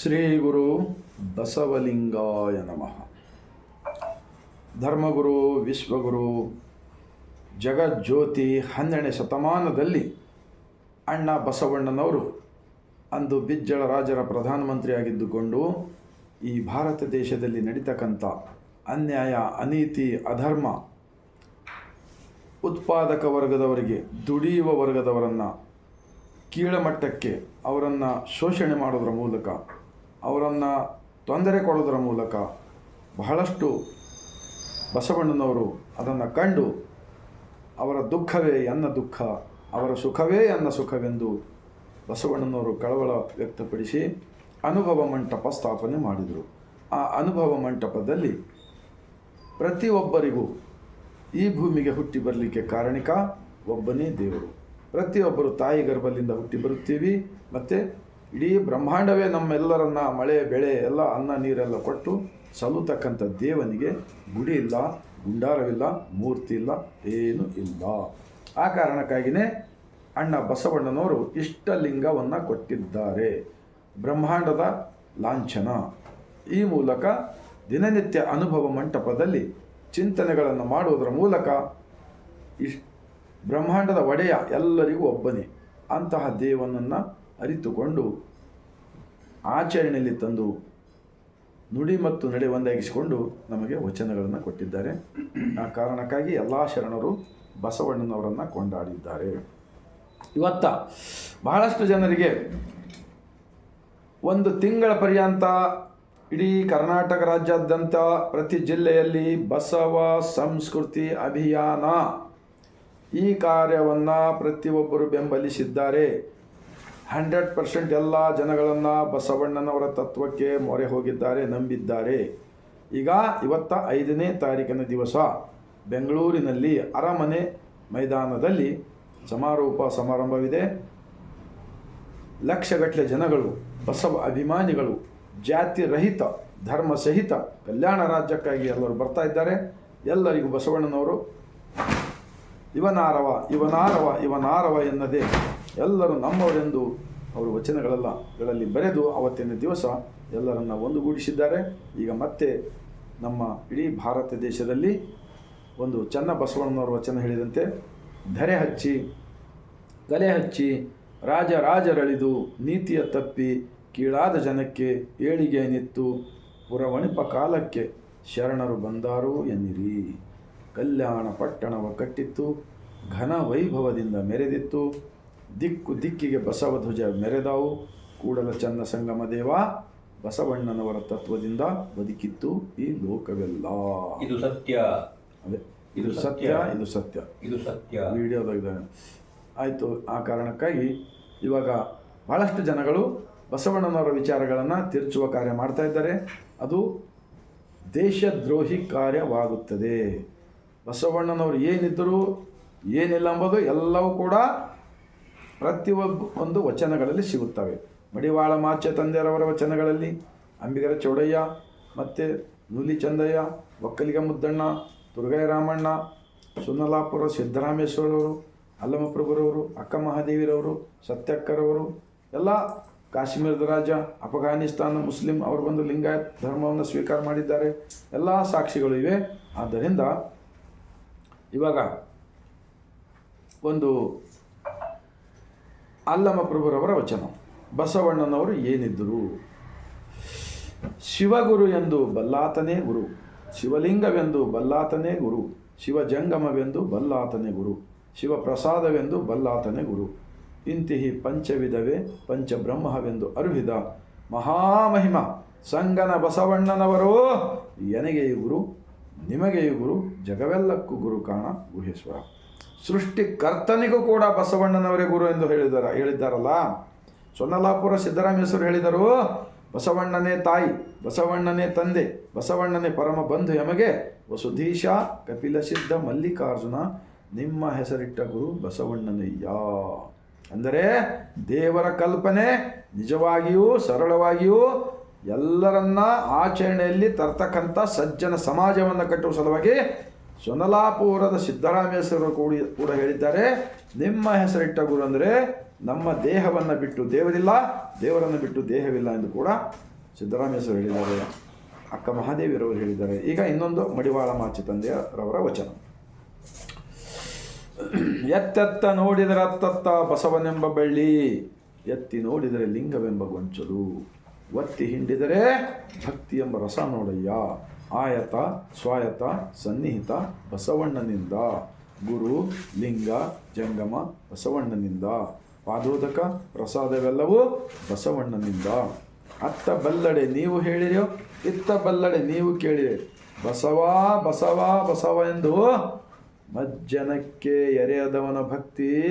ಶ್ರೀ ಗುರು ಬಸವಲಿಂಗಾಯ ನಮಃ. ಧರ್ಮಗುರು, ವಿಶ್ವಗುರು, ಜಗಜ್ಯೋತಿ ಹನ್ನೆರಡನೇ ಶತಮಾನದಲ್ಲಿ ಅಣ್ಣ ಬಸವಣ್ಣನವರು ಅಂದು ಬಿಜ್ಜಳ ರಾಜರ ಪ್ರಧಾನಮಂತ್ರಿಯಾಗಿದ್ದುಕೊಂಡು ಈ ಭಾರತ ದೇಶದಲ್ಲಿ ನಡೀತಕ್ಕಂಥ ಅನ್ಯಾಯ, ಅನೀತಿ, ಅಧರ್ಮ ಉತ್ಪಾದಕ ವರ್ಗದವರಿಗೆ ದುಡಿಯುವ ವರ್ಗದವರನ್ನು ಕೀಳಮಟ್ಟಕ್ಕೆ ಅವರನ್ನು ಶೋಷಣೆ ಮಾಡೋದ್ರ ಮೂಲಕ ಅವರನ್ನು ತೊಂದರೆ ಕೊಡೋದರ ಮೂಲಕ ಬಹಳಷ್ಟು ಬಸವಣ್ಣನವರು ಅದನ್ನು ಕಂಡು ಅವರ ದುಃಖವೇ ಎನ್ನ ದುಃಖ, ಅವರ ಸುಖವೇ ಎನ್ನ ಸುಖವೆಂದು ಬಸವಣ್ಣನವರು ಕಳವಳ ವ್ಯಕ್ತಪಡಿಸಿ ಅನುಭವ ಮಂಟಪ ಸ್ಥಾಪನೆ ಮಾಡಿದರು. ಆ ಅನುಭವ ಮಂಟಪದಲ್ಲಿ ಪ್ರತಿಯೊಬ್ಬರಿಗೂ ಈ ಭೂಮಿಗೆ ಹುಟ್ಟಿ ಬರಲಿಕ್ಕೆ ಕಾರಣಿಕ ಒಬ್ಬನೇ ದೇವರು. ಪ್ರತಿಯೊಬ್ಬರು ತಾಯಿ ಗರ್ಭದಿಂದ ಹುಟ್ಟಿ ಬರುತ್ತೀವಿ, ಮತ್ತು ಇಡೀ ಬ್ರಹ್ಮಾಂಡವೇ ನಮ್ಮೆಲ್ಲರನ್ನ ಮಳೆ, ಬೆಳೆ, ಎಲ್ಲ ಅನ್ನ, ನೀರೆಲ್ಲ ಕೊಟ್ಟು ಸಲ್ಲುತಕ್ಕಂಥ ದೇವನಿಗೆ ಗುಡಿ ಇಲ್ಲ, ಗುಂಡಾರವಿಲ್ಲ, ಮೂರ್ತಿ ಇಲ್ಲ, ಏನೂ ಇಲ್ಲ. ಆ ಕಾರಣಕ್ಕಾಗಿಯೇ ಅಣ್ಣ ಬಸವಣ್ಣನವರು ಇಷ್ಟಲಿಂಗವನ್ನು ಕೊಟ್ಟಿದ್ದಾರೆ. ಬ್ರಹ್ಮಾಂಡದ ಲಾಂಛನ. ಈ ಮೂಲಕ ದಿನನಿತ್ಯ ಅನುಭವ ಮಂಟಪದಲ್ಲಿ ಚಿಂತನೆಗಳನ್ನು ಮಾಡುವುದರ ಮೂಲಕ ಇಶ್ ಬ್ರಹ್ಮಾಂಡದ ಒಡೆಯ ಎಲ್ಲರಿಗೂ ಒಬ್ಬನೇ. ಅಂತಹ ದೇವನನ್ನು ಅರಿತುಕೊಂಡು ಆಚರಣೆಯಲ್ಲಿ ತಂದು ನುಡಿ ಮತ್ತು ನಡೆ ಒಂದಾಗಿಸಿಕೊಂಡು ನಮಗೆ ವಚನಗಳನ್ನು ಕೊಟ್ಟಿದ್ದಾರೆ. ಆ ಕಾರಣಕ್ಕಾಗಿ ಎಲ್ಲ ಶರಣರು ಬಸವಣ್ಣನವರನ್ನು ಕೊಂಡಾಡಿದ್ದಾರೆ. ಇವತ್ತ ಬಹಳಷ್ಟು ಜನರಿಗೆ ಒಂದು ತಿಂಗಳ ಪರ್ಯಂತ ಇಡೀ ಕರ್ನಾಟಕ ರಾಜ್ಯಾದ್ಯಂತ ಪ್ರತಿ ಜಿಲ್ಲೆಯಲ್ಲಿ ಬಸವ ಸಂಸ್ಕೃತಿ ಅಭಿಯಾನ ಈ ಕಾರ್ಯವನ್ನು ಪ್ರತಿಯೊಬ್ಬರು ಬೆಂಬಲಿಸಿದ್ದಾರೆ. ಹಂಡ್ರೆಡ್ ಪರ್ಸೆಂಟ್ ಎಲ್ಲ ಜನಗಳನ್ನು ಬಸವಣ್ಣನವರ ತತ್ವಕ್ಕೆ ಮೊರೆ ಹೋಗಿದ್ದಾರೆ, ನಂಬಿದ್ದಾರೆ. ಈಗ ಇವತ್ತ ಐದನೇ ತಾರೀಕಿನ ದಿವಸ ಬೆಂಗಳೂರಿನಲ್ಲಿ ಅರಮನೆ ಮೈದಾನದಲ್ಲಿ ಸಮಾರೋಪ ಸಮಾರಂಭವಿದೆ. ಲಕ್ಷಗಟ್ಟಲೆ ಜನಗಳು, ಬಸವ ಅಭಿಮಾನಿಗಳು, ಜಾತಿ ರಹಿತ, ಧರ್ಮ ಸಹಿತ ಕಲ್ಯಾಣ ರಾಜ್ಯಕ್ಕಾಗಿ ಎಲ್ಲರೂ ಬರ್ತಾ ಇದ್ದಾರೆ. ಎಲ್ಲರಿಗೂ ಬಸವಣ್ಣನವರು, ಇವನಾರವ ಇವನಾರವ ಇವನಾರವ ಎನ್ನದೆ ಎಲ್ಲರೂ ನಮ್ಮವರೆಂದು ಅವರು ವಚನಗಳೆಲ್ಲ, ಗಳಲ್ಲಿ ಬರೆದು ಅವತ್ತಿನ ದಿವಸ ಎಲ್ಲರನ್ನ ಒಂದುಗೂಡಿಸಿದ್ದಾರೆ. ಈಗ ಮತ್ತೆ ನಮ್ಮ ಇಡೀ ಭಾರತ ದೇಶದಲ್ಲಿ ಒಂದು ಚನ್ನ ಬಸವಣ್ಣನವರ ವಚನ ಹೇಳಿದಂತೆ, ಧರೆ ಹಚ್ಚಿ, ಗಲೆ ಹಚ್ಚಿ, ರಾಜ ರಾಜರಳಿದು ನೀತಿಯ ತಪ್ಪಿ, ಕೀಳಾದ ಜನಕ್ಕೆ ಏಳಿಗೆ ನಿತ್ತು, ಪುರವಣಿಪ ಕಾಲಕ್ಕೆ ಶರಣರು ಬಂದಾರು ಎನ್ನಿರಿ. ಕಲ್ಯಾಣ ಪಟ್ಟಣವ ಕಟ್ಟಿತ್ತು, ಘನ ವೈಭವದಿಂದ ಮೆರೆದಿತ್ತು ದಿಕ್ಕು ದಿಕ್ಕಿಗೆ ಬಸವ ಧ್ವಜ ಮೆರೆದಾವು. ಕೂಡಲ ಚನ್ನ ಸಂಗಮ ದೇವ ಬಸವಣ್ಣನವರ ತತ್ವದಿಂದ ಬದುಕಿತ್ತು ಈ ಲೋಕವೆಲ್ಲ. ಇದು ಸತ್ಯ. ಅದೇ ಇದು ಸತ್ಯ. ಇದು ಸತ್ಯ. ಇದು ಸತ್ಯ. ವಿಡಿಯೋದಾಗಿದ್ದಾನೆ ಆಯಿತು ಆ ಕಾರಣಕ್ಕಾಗಿ ಇವಾಗ ಬಹಳಷ್ಟು ಜನಗಳು ಬಸವಣ್ಣನವರ ವಿಚಾರಗಳನ್ನು ತಿರುಚುವ ಕಾರ್ಯ ಮಾಡ್ತಾ ಇದ್ದಾರೆ. ಅದು ದೇಶದ್ರೋಹಿ ಕಾರ್ಯವಾಗುತ್ತದೆ. ಬಸವಣ್ಣನವರು ಏನಿದ್ದರು ಏನಿಲ್ಲ ಎಂಬುದು ಎಲ್ಲವೂ ಕೂಡ ಪ್ರತಿಯೊಬ್ಬ ಒಂದು ವಚನಗಳಲ್ಲಿ ಸಿಗುತ್ತವೆ. ಮಡಿವಾಳ ಮಾಚೆ ತಂದೆಯರವರ ವಚನಗಳಲ್ಲಿ, ಅಂಬಿಗರ ಚೌಡಯ್ಯ ಮತ್ತು ನೂಲಿ ಚಂದಯ್ಯ, ಒಕ್ಕಲಿಗ ಮುದ್ದಣ್ಣ ದುರ್ಗಾಯ ರಾಮಣ್ಣ, ಸುನ್ನಲಾಪುರ ಸಿದ್ದರಾಮೇಶ್ವರವರು ಅಲ್ಲಮಪ್ರಭುರವರು ಅಕ್ಕ ಮಹಾದೇವಿರವರು, ಸತ್ಯಕ್ಕರವರು, ಎಲ್ಲ ಕಾಶ್ಮೀರದ ರಾಜ, ಅಫ್ಘಾನಿಸ್ತಾನ ಮುಸ್ಲಿಂ ಅವರು ಬಂದು ಲಿಂಗಾಯತ್ ಧರ್ಮವನ್ನು ಸ್ವೀಕಾರ ಮಾಡಿದ್ದಾರೆ. ಎಲ್ಲ ಸಾಕ್ಷಿಗಳು ಇವೆ. ಆದ್ದರಿಂದ ಇವಾಗ ಒಂದು ಅಲ್ಲಮ ಪ್ರಭುರವರ ವಚನ. ಬಸವಣ್ಣನವರು ಏನಿದ್ದರು? ಶಿವಗುರು ಎಂದು ಬಲ್ಲಾತನೇ ಗುರು. ಶಿವಲಿಂಗವೆಂದು ಬಲ್ಲಾತನೇ ಗುರು. ಶಿವಜಂಗಮವೆಂದು ಬಲ್ಲಾತನೇ ಗುರು. ಶಿವಪ್ರಸಾದವೆಂದು ಬಲ್ಲಾತನೇ ಗುರು. ಇಂತಿಹಿ ಪಂಚವಿಧವೇ ಪಂಚಬ್ರಹ್ಮವೆಂದು ಅರುಹಿದ ಮಹಾಮಹಿಮ ಸಂಗನ ಬಸವಣ್ಣನವರು. ಎನಗೆಯು ಗುರು, ನಿಮಗೆಯು ಗುರು, ಜಗವೆಲ್ಲಕ್ಕೂ ಗುರು ಕಾಣ ಗುಹೇಶ್ವರ. ಸೃಷ್ಟಿಕರ್ತನಿಗೂ ಕೂಡ ಬಸವಣ್ಣನವರೇ ಗುರು ಎಂದು ಹೇಳಿದಾರ, ಹೇಳಿದ್ದಾರಲ್ಲ? ಸೊನ್ನಲಾಪುರ ಸಿದ್ದರಾಮೇಶ್ವರ ಹೇಳಿದರು, ಬಸವಣ್ಣನೇ ತಾಯಿ, ಬಸವಣ್ಣನೇ ತಂದೆ, ಬಸವಣ್ಣನೇ ಪರಮ ಬಂಧು ಯಮಗೆ, ವಸುಧೀಶ, ಕಪಿಲ ಸಿದ್ಧ, ಮಲ್ಲಿಕಾರ್ಜುನ, ನಿಮ್ಮ ಹೆಸರಿಟ್ಟ ಗುರು ಬಸವಣ್ಣನಯ್ಯ ಅಂದರೆ ದೇವರ ಕಲ್ಪನೆ ನಿಜವಾಗಿಯೂ ಸರಳವಾಗಿಯೂ ಎಲ್ಲರನ್ನ ಆಚರಣೆಯಲ್ಲಿ ತರ್ತಕ್ಕಂಥ ಸಜ್ಜನ ಸಮಾಜವನ್ನು ಕಟ್ಟುವ ಸಲುವಾಗಿ ಸೊನಲಾಪುರದ ಸಿದ್ದರಾಮೇಶ್ವರರು ಕೂಡ ಕೂಡ ಹೇಳಿದ್ದಾರೆ. ನಿಮ್ಮ ಹೆಸರಿಟ್ಟ ಗುರು ಅಂದರೆ ನಮ್ಮ ದೇಹವನ್ನು ಬಿಟ್ಟು ದೇವರಿಲ್ಲ, ದೇವರನ್ನು ಬಿಟ್ಟು ದೇಹವಿಲ್ಲ ಎಂದು ಕೂಡ ಸಿದ್ದರಾಮೇಶ್ವರ ಹೇಳಿದ್ದಾರೆ. ಅಕ್ಕ ಮಹಾದೇವಿರವರು ಹೇಳಿದ್ದಾರೆ. ಈಗ ಇನ್ನೊಂದು ಮಡಿವಾಳ ಮಾಚಿ ತಂದೆಯರವರ ವಚನ. ಎತ್ತೆತ್ತ ನೋಡಿದರೆ ಅತ್ತತ್ತ ಬಸವನೆಂಬ ಬಳ್ಳಿ, ಎತ್ತಿ ನೋಡಿದರೆ ಲಿಂಗವೆಂಬ ಗೊಂಚಲು, ಒತ್ತಿ ಹಿಂಡಿದರೆ ಭಕ್ತಿ ಎಂಬ ರಸ ನೋಡಯ್ಯ. ಆಯತ ಸ್ವಾಯತ ಸನ್ನಿಹಿತ, ಬಸವಣ್ಣನಿಂದ. ಗುರು, ಲಿಂಗ, ಜಂಗಮ, ಬಸವಣ್ಣನಿಂದ. ಪಾದೋದಕ, ಪ್ರಸಾದವೆಲ್ಲವೂ ಬಸವಣ್ಣನಿಂದ. ಅತ್ತ ಬಲ್ಲಡೆ ನೀವು ಹೇಳಿರೋ ಇತ್ತ ಬಲ್ಲಡೆ ನೀವು ಕೇಳಿರಿ. ಬಸವ ಬಸವ ಬಸವ ಎಂದು ಮಜ್ಜನಕ್ಕೆ ಎರೆಯದವನ ಭಕ್ತಿ.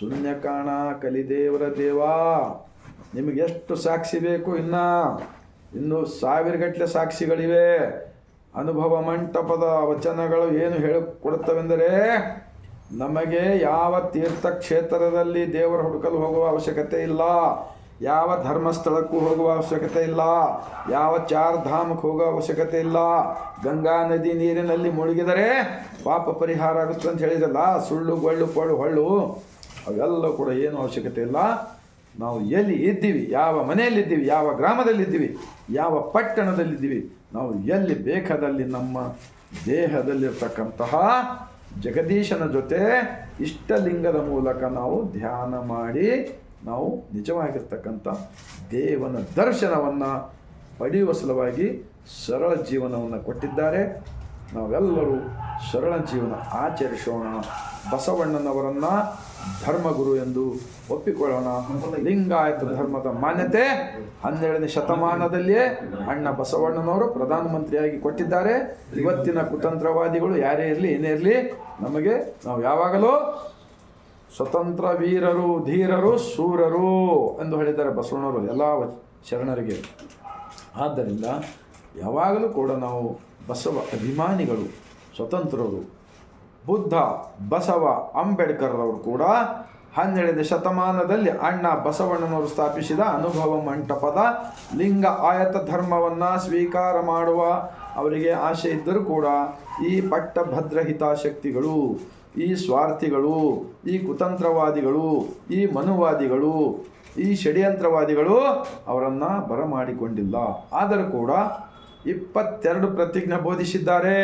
ಶೂನ್ಯ ಕಾಣ ಕಲಿದೇವರ ದೇವ. ನಿಮಗೆಷ್ಟು ಸಾಕ್ಷಿ ಬೇಕು ಇನ್ನ? ಇನ್ನು ಸಾವಿರಗಟ್ಟಲೆ ಸಾಕ್ಷಿಗಳಿವೆ. ಅನುಭವ ಮಂಟಪದ ವಚನಗಳು ಏನು ಹೇಳಿಕೊಡುತ್ತವೆಂದರೆ, ನಮಗೆ ಯಾವ ತೀರ್ಥಕ್ಷೇತ್ರದಲ್ಲಿ ದೇವರ ಹುಡುಕಲು ಹೋಗುವ ಅವಶ್ಯಕತೆ ಇಲ್ಲ, ಯಾವ ಧರ್ಮಸ್ಥಳಕ್ಕೂ ಹೋಗುವ ಅವಶ್ಯಕತೆ ಇಲ್ಲ, ಯಾವ ಚಾರ್ಧಾಮಕ್ಕೆ ಹೋಗುವ ಅವಶ್ಯಕತೆ ಇಲ್ಲ, ಗಂಗಾ ನದಿ ನೀರಿನಲ್ಲಿ ಮುಳುಗಿದರೆ ಪಾಪ ಪರಿಹಾರ ಆಗುತ್ತೆ ಅಂತ ಹೇಳಿದ್ರಲ್ಲ, ಸುಳ್ಳು, ಗೊಳ್ಳು, ಪೊಳ್ಳು, ಹೊಳ್ಳು, ಅವೆಲ್ಲ ಕೂಡ ಏನು ಅವಶ್ಯಕತೆ ಇಲ್ಲ. ನಾವು ಎಲ್ಲಿ ಇದ್ದೀವಿ, ಯಾವ ಮನೆಯಲ್ಲಿದ್ದೀವಿ, ಯಾವ ಗ್ರಾಮದಲ್ಲಿದ್ದೀವಿ, ಯಾವ ಪಟ್ಟಣದಲ್ಲಿದ್ದೀವಿ, ನಾವು ಎಲ್ಲಿ ಬೇಕಾದಲ್ಲಿ ನಮ್ಮ ದೇಹದಲ್ಲಿರ್ತಕ್ಕಂತಹ ಜಗದೀಶನ ಜೊತೆ ಇಷ್ಟಲಿಂಗದ ಮೂಲಕ ನಾವು ಧ್ಯಾನ ಮಾಡಿ ನಾವು ನಿಜವಾಗಿರ್ತಕ್ಕಂಥ ದೇವನ ದರ್ಶನವನ್ನು ಪಡೆಯುವ ಸಲುವಾಗಿ ಸರಳ ಜೀವನವನ್ನು ಕೊಟ್ಟಿದ್ದಾರೆ. ನಾವೆಲ್ಲರೂ ಸರಳ ಜೀವನ ಆಚರಿಸೋಣ. ಬಸವಣ್ಣನವರನ್ನ ಧರ್ಮಗುರು ಎಂದು ಒಪ್ಪಿಕೊಳ್ಳೋಣ. ಲಿಂಗಾಯತ ಧರ್ಮದ ಮಾನ್ಯತೆ ಹನ್ನೆರಡನೇ ಶತಮಾನದಲ್ಲಿಯೇ ಅಣ್ಣ ಬಸವಣ್ಣನವರು ಪ್ರಧಾನಮಂತ್ರಿಯಾಗಿ ಕೊಟ್ಟಿದ್ದಾರೆ. ಇವತ್ತಿನ ಕುತಂತ್ರವಾದಿಗಳು ಯಾರೇ ಇರಲಿ, ಏನೇ ಇರಲಿ, ನಮಗೆ ನಾವು ಯಾವಾಗಲೂ ಸ್ವತಂತ್ರ ವೀರರು, ಧೀರರು ಸೂರರು ಎಂದು ಹೇಳಿದ್ದಾರೆ ಬಸವಣ್ಣವರು ಎಲ್ಲ ಶರಣರಿಗೆ. ಆದ್ದರಿಂದ ಯಾವಾಗಲೂ ಕೂಡ ನಾವು ಬಸವ ಅಭಿಮಾನಿಗಳು, ಸ್ವತಂತ್ರರು ಬುದ್ಧ, ಬಸವ ಅಂಬೇಡ್ಕರ್ ಅವರು ಕೂಡ ಹನ್ನೆರಡನೇ ಶತಮಾನದಲ್ಲಿ ಅಣ್ಣ ಬಸವಣ್ಣನವರು ಸ್ಥಾಪಿಸಿದ ಅನುಭವ ಮಂಟಪದ ಲಿಂಗ ಆಯತ ಧರ್ಮವನ್ನು ಸ್ವೀಕಾರ ಮಾಡುವ ಅವರಿಗೆ ಆಸೆ ಇದ್ದರೂ ಕೂಡ ಈ ಪಟ್ಟಭದ್ರ ಹಿತಾಸಕ್ತಿಗಳು, ಈ ಸ್ವಾರ್ಥಿಗಳು, ಈ ಕುತಂತ್ರವಾದಿಗಳು, ಈ ಮನುವಾದಿಗಳು, ಈ ಷಡ್ಯಂತ್ರವಾದಿಗಳು ಅವರನ್ನು ಬರಮಾಡಿಕೊಂಡಿಲ್ಲ. ಆದರೂ ಕೂಡ ಇಪ್ಪತ್ತೆರಡು ಪ್ರತಿಜ್ಞೆ ಬೋಧಿಸಿದ್ದಾರೆ.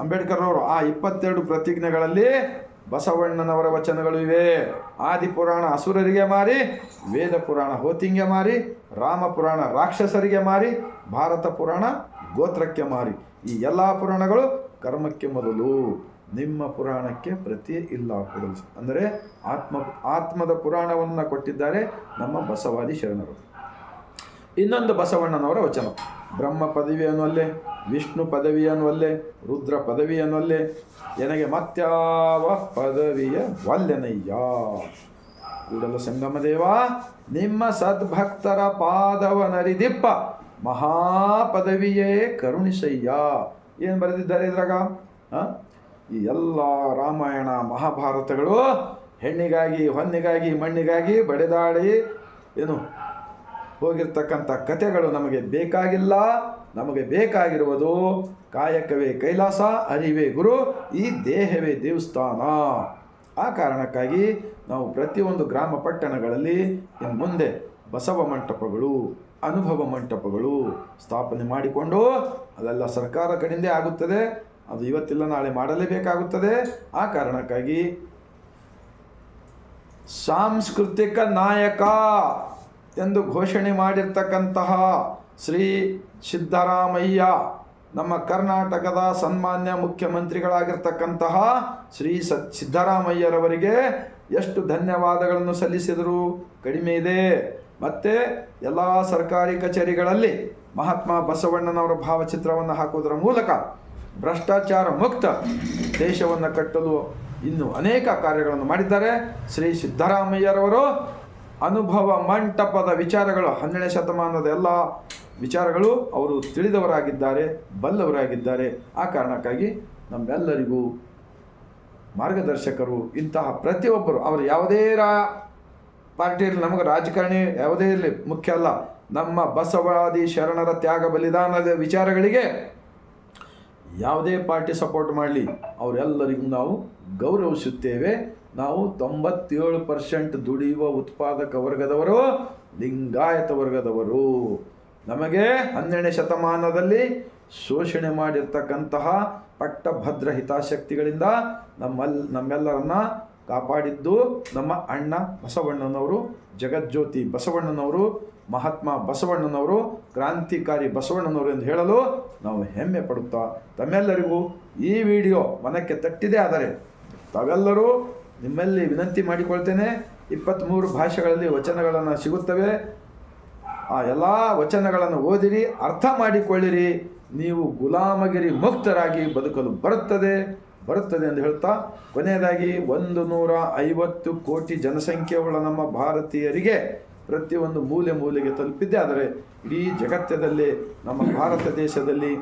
ಅಂಬೇಡ್ಕರ್ ಅವರು ಆ ಇಪ್ಪತ್ತೆರಡು ಪ್ರತಿಜ್ಞೆಗಳಲ್ಲಿ ಬಸವಣ್ಣನವರ ವಚನಗಳು ಇವೆ. ಆದಿ ಪುರಾಣ ಅಸುರರಿಗೆ ಮಾರಿ, ವೇದ ಪುರಾಣ ಹೋತಿಂಗೆ ಮಾರಿ, ರಾಮ ಪುರಾಣ ರಾಕ್ಷಸರಿಗೆ ಮಾರಿ, ಭಾರತ ಪುರಾಣ ಗೋತ್ರಕ್ಕೆ ಮಾರಿ. ಈ ಎಲ್ಲ ಪುರಾಣಗಳು ಕರ್ಮಕ್ಕೆ ಮೊದಲು. ನಿಮ್ಮ ಪುರಾಣಕ್ಕೆ ಪ್ರತಿ ಇಲ್ಲ ಕೊಡಲು ಅಂದರೆ ಆತ್ಮ, ಆತ್ಮದ ಪುರಾಣವನ್ನು ಕೊಟ್ಟಿದ್ದಾರೆ ನಮ್ಮ ಬಸವಾದಿ ಶರಣರು. ಇನ್ನೊಂದು ಬಸವಣ್ಣನವರ ವಚನ. ಬ್ರಹ್ಮ ಪದವಿಯನ್ನು ಅನ್ನುವಲ್ಲೇ ವಿಷ್ಣು ಪದವಿ ಅನ್ನುವಲ್ಲೇ ರುದ್ರ ಪದವಿಯನ್ನು ಅನ್ನುವಲ್ಲೇ ನನಗೆ ಮತ್ಯಾವ ಪದವಿಯ ವಲ್ಲೆನಯ್ಯ ಸಂಗಮ ದೇವ ನಿಮ್ಮ ಸದ್ಭಕ್ತರ ಪಾದವನರಿದಿಪ್ಪ, ಮಹಾಪದವಿಯೇ ಕರುಣಿಸಯ್ಯ. ಏನು ಬರೆದಿದ್ದಾರೆ ಇದ್ರಾಗ? ಈ ಎಲ್ಲ ರಾಮಾಯಣ ಮಹಾಭಾರತಗಳು ಹೆಣ್ಣಿಗಾಗಿ, ಹೊನ್ನಿಗಾಗಿ, ಮಣ್ಣಿಗಾಗಿ ಬಡೆದಾಡಿ, ಏನು ಹೋಗಿರ್ತಕ್ಕಂಥ ಕಥೆಗಳು ನಮಗೆ ಬೇಕಾಗಿಲ್ಲ, ನಮಗೆ ಬೇಕಾಗಿರುವುದು ಕಾಯಕವೇ ಕೈಲಾಸ, ಅರಿವೇ ಗುರು, ಈ ದೇಹವೇ ದೇವಸ್ಥಾನ. ಆ ಕಾರಣಕ್ಕಾಗಿ ನಾವು ಪ್ರತಿಯೊಂದು ಗ್ರಾಮ ಪಟ್ಟಣಗಳಲ್ಲಿ ಇನ್ನು ಮುಂದೆ ಬಸವ ಮಂಟಪಗಳು, ಅನುಭವ ಮಂಟಪಗಳು ಸ್ಥಾಪನೆ ಮಾಡಿಕೊಂಡು ಅದೆಲ್ಲ ಸರ್ಕಾರ ಕಡೆಯಿಂದೇ ಆಗುತ್ತದೆ, ಅದು ಇವತ್ತಿಲ್ಲ, ನಾಳೆ ಮಾಡಲೇಬೇಕಾಗುತ್ತದೆ. ಆ ಕಾರಣಕ್ಕಾಗಿ ಸಾಂಸ್ಕೃತಿಕ ನಾಯಕ ಎಂದು ಘೋಷಣೆ ಮಾಡಿರ್ತಕ್ಕಂತಹ ಶ್ರೀ ಸಿದ್ದರಾಮಯ್ಯ ನಮ್ಮ ಕರ್ನಾಟಕದ ಸನ್ಮಾನ್ಯ ಮುಖ್ಯಮಂತ್ರಿಗಳಾಗಿರ್ತಕ್ಕಂತಹ ಶ್ರೀ ಸತ್ ಸಿದ್ದರಾಮಯ್ಯರವರಿಗೆ ಎಷ್ಟು ಧನ್ಯವಾದಗಳನ್ನು ಸಲ್ಲಿಸಿದರು ಕಡಿಮೆ ಇದೆ. ಮತ್ತು ಎಲ್ಲ ಸರ್ಕಾರಿ ಕಚೇರಿಗಳಲ್ಲಿ ಮಹಾತ್ಮ ಬಸವಣ್ಣನವರ ಭಾವಚಿತ್ರವನ್ನು ಹಾಕುವುದರ ಮೂಲಕ ಭ್ರಷ್ಟಾಚಾರ ಮುಕ್ತ ದೇಶವನ್ನು ಕಟ್ಟಲು ಇನ್ನು ಅನೇಕ ಕಾರ್ಯಗಳನ್ನು ಮಾಡಿದ್ದಾರೆ. ಶ್ರೀ ಸಿದ್ದರಾಮಯ್ಯರವರು ಅನುಭವ ಮಂಟಪದ ವಿಚಾರಗಳು ಹನ್ನೆರಡನೇ ಶತಮಾನದ ಎಲ್ಲ ವಿಚಾರಗಳು ಅವರು ತಿಳಿದವರಾಗಿದ್ದಾರೆ, ಬಲ್ಲವರಾಗಿದ್ದಾರೆ. ಆ ಕಾರಣಕ್ಕಾಗಿ ನಮ್ಮೆಲ್ಲರಿಗೂ ಮಾರ್ಗದರ್ಶಕರು, ಇಂತಹ ಪ್ರತಿಯೊಬ್ಬರು, ಅವರು ಯಾವುದೇ ರಾ ಪಾರ್ಟಿಯಲ್ಲಿ ನಮಗೆ ರಾಜಕಾರಣಿ ಯಾವುದೇ ಇರಲಿ, ಮುಖ್ಯ ಅಲ್ಲ, ನಮ್ಮ ಬಸವಾದಿ ಶರಣರ ತ್ಯಾಗ ಬಲಿದಾನದ ವಿಚಾರಗಳಿಗೆ ಯಾವುದೇ ಪಾರ್ಟಿ ಸಪೋರ್ಟ್ ಮಾಡಲಿ, ಅವರೆಲ್ಲರಿಗೂ ನಾವು ಗೌರವಿಸುತ್ತೇವೆ. ನಾವು ತೊಂಬತ್ತೇಳು ಪರ್ಸೆಂಟ್ ದುಡಿಯುವ ಉತ್ಪಾದಕ ವರ್ಗದವರು, ಲಿಂಗಾಯತ ವರ್ಗದವರು. ನಮಗೆ ಹನ್ನೆರಡನೇ ಶತಮಾನದಲ್ಲಿ ಶೋಷಣೆ ಮಾಡಿರ್ತಕ್ಕಂತಹ ಪಟ್ಟಭದ್ರ ಹಿತಾಸಕ್ತಿಗಳಿಂದ ನಮ್ಮಲ್, ನಮ್ಮೆಲ್ಲರನ್ನ ಕಾಪಾಡಿದ್ದು ನಮ್ಮ ಅಣ್ಣ ಬಸವಣ್ಣನವರು, ಜಗಜ್ಯೋತಿ ಬಸವಣ್ಣನವರು, ಮಹಾತ್ಮ ಬಸವಣ್ಣನವರು, ಕ್ರಾಂತಿಕಾರಿ ಬಸವಣ್ಣನವರು ಎಂದು ಹೇಳಲು ನಾವು ಹೆಮ್ಮೆ ಪಡುತ್ತಾ ತಮ್ಮೆಲ್ಲರಿಗೂ ಈ ವಿಡಿಯೋ ಮನಕ್ಕೆ ತಟ್ಟಿದೆ ಆದರೆ ತಾವೆಲ್ಲರೂ ನಿಮ್ಮಲ್ಲಿ ವಿನಂತಿ ಮಾಡಿಕೊಳ್ತೇನೆ. ಇಪ್ಪತ್ತ್ಮೂರು ಭಾಷೆಗಳಲ್ಲಿ ವಚನಗಳನ್ನು ಸಿಗುತ್ತವೆ. ಆ ಎಲ್ಲ ವಚನಗಳನ್ನು ಓದಿರಿ, ಅರ್ಥ ಮಾಡಿಕೊಳ್ಳಿರಿ. ನೀವು ಗುಲಾಮಗಿರಿ ಮುಕ್ತರಾಗಿ ಬದುಕಲು ಬರುತ್ತದೆ. ಬರುತ್ತದೆ ಎಂದು ಹೇಳ್ತಾ, ಕೊನೆಯದಾಗಿ ಒಂದು ನೂರ ಐವತ್ತು ಕೋಟಿ ಜನಸಂಖ್ಯೆಯುಳ್ಳ ನಮ್ಮ ಭಾರತೀಯರಿಗೆ ಪ್ರತಿಯೊಂದು ಮೂಲೆ ಮೂಲೆಗೆ ತಲುಪಿದ್ದೆ. ಆದರೆ ಇಡೀ ಜಗತ್ತದಲ್ಲಿ, ನಮ್ಮ ಭಾರತ ದೇಶದಲ್ಲಿ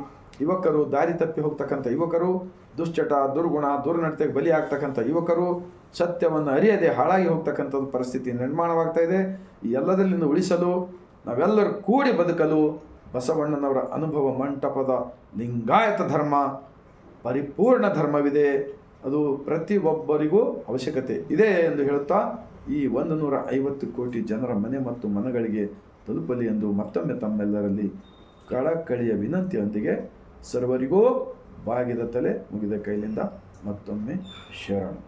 ಯುವಕರು ದಾರಿ ತಪ್ಪಿ ಹೋಗ್ತಕ್ಕಂಥ ಯುವಕರು, ದುಶ್ಚಟ, ದುರ್ಗುಣ, ದುರ್ನಡತೆಗೆ ಬಲಿಯಾಗ್ತಕ್ಕಂಥ ಯುವಕರು ಸತ್ಯವನ್ನು ಅರಿಯದೆ ಹಾಳಾಗಿ ಹೋಗ್ತಕ್ಕಂಥದ್ದು ಪರಿಸ್ಥಿತಿ ನಿರ್ಮಾಣವಾಗ್ತಾ ಇದೆ. ಎಲ್ಲದರಿಂದ ಉಳಿಸಲು ನಾವೆಲ್ಲರೂ ಕೂಡಿ ಬದುಕಲು ಬಸವಣ್ಣನವರ ಅನುಭವ ಮಂಟಪದ ಲಿಂಗಾಯತ ಧರ್ಮ ಪರಿಪೂರ್ಣ ಧರ್ಮವಿದೆ. ಅದು ಪ್ರತಿಯೊಬ್ಬರಿಗೂ ಅವಶ್ಯಕತೆ ಇದೆ ಎಂದು ಹೇಳುತ್ತಾ ಈ ಒಂದು ನೂರ ಐವತ್ತು ಕೋಟಿ ಜನರ ಮನೆ ಮತ್ತು ಮನಗಳಿಗೆ ತಲುಪಲಿ ಎಂದು ಮತ್ತೊಮ್ಮೆ ತಮ್ಮೆಲ್ಲರಲ್ಲಿ ಕಳಕಳಿಯ ವಿನಂತಿಯೊಂದಿಗೆ ಸರ್ವರಿಗೂ ಬಾಗಿದ ತಲೆ ಮುಗಿದ ಕೈಲಿಂದ ಮತ್ತೊಮ್ಮೆ ಶರಣು.